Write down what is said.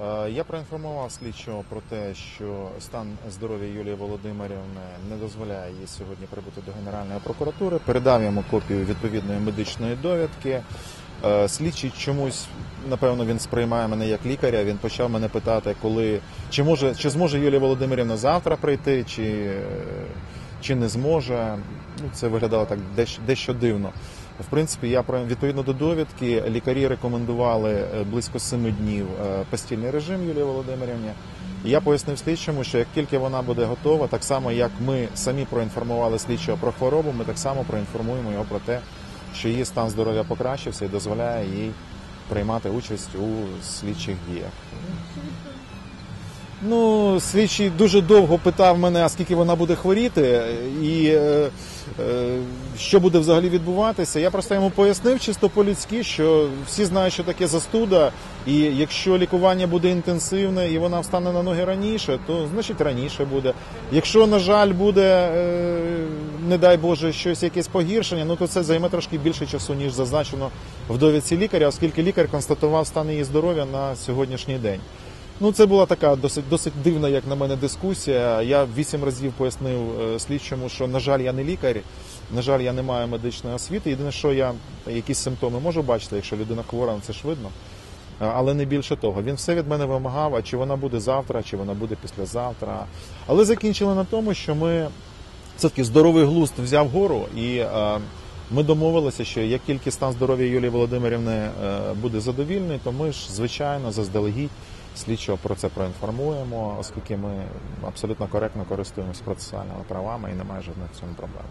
Е, Я проінформував слідчого про те, що стан здоров'я Юлії Володимирівни не дозволяє їй сьогодні прибути до Генеральної прокуратури. Передав йому копію відповідної медичної довідки. Е, Слідчий чомусь, напевно, він сприймає мене як лікаря. Він почав мене питати, коли чи може чи зможе Юлія Володимирівна завтра прийти, чи, е, чи не зможе. Ну, це виглядало так дещо, дещо дивно. В принципі, я про- відповідно до довідки лікарі рекомендували е, близько семи днів е, постільний режим Юлії Володимирівні. І я пояснив слідчому, що як тільки вона буде готова, так само як ми самі проінформували слідчого про хворобу, ми так само проінформуємо його про те, що її стан здоров'я покращився і дозволяє їй приймати участь у слідчих діях. Ну, слідчий дуже довго питав мене, а скільки вона буде хворіти, і е, е, що буде взагалі відбуватися. Я просто йому пояснив чисто по-людськи, що всі знають, що таке застуда, і якщо лікування буде інтенсивне і вона встане на ноги раніше, то значить раніше буде. Якщо, на жаль, буде, е, не дай Боже, щось якесь погіршення, ну то це займе трошки більше часу, ніж зазначено в довідці лікаря, оскільки лікар констатував стан її здоров'я на сьогоднішній день. Ну, це була така досить досить дивна, як на мене, дискусія. Я вісім разів пояснив е, слідчому, що на жаль, я не лікар, на жаль, я не маю медичної освіти. Єдине, що я якісь симптоми можу бачити, якщо людина хвора, ну, це ж видно. Е, Але не більше того. Він все від мене вимагав, а чи вона буде завтра, чи вона буде післязавтра. Але закінчили на тому, що ми все-таки здоровий глузд взяв гору, і е, ми домовилися, що як тільки стан здоров'я Юлії Володимирівни буде задовільний, то ми ж звичайно заздалегідь слідчого про це проінформуємо, оскільки ми абсолютно коректно користуємося процесуальними правами і немає жодних в цьому проблем.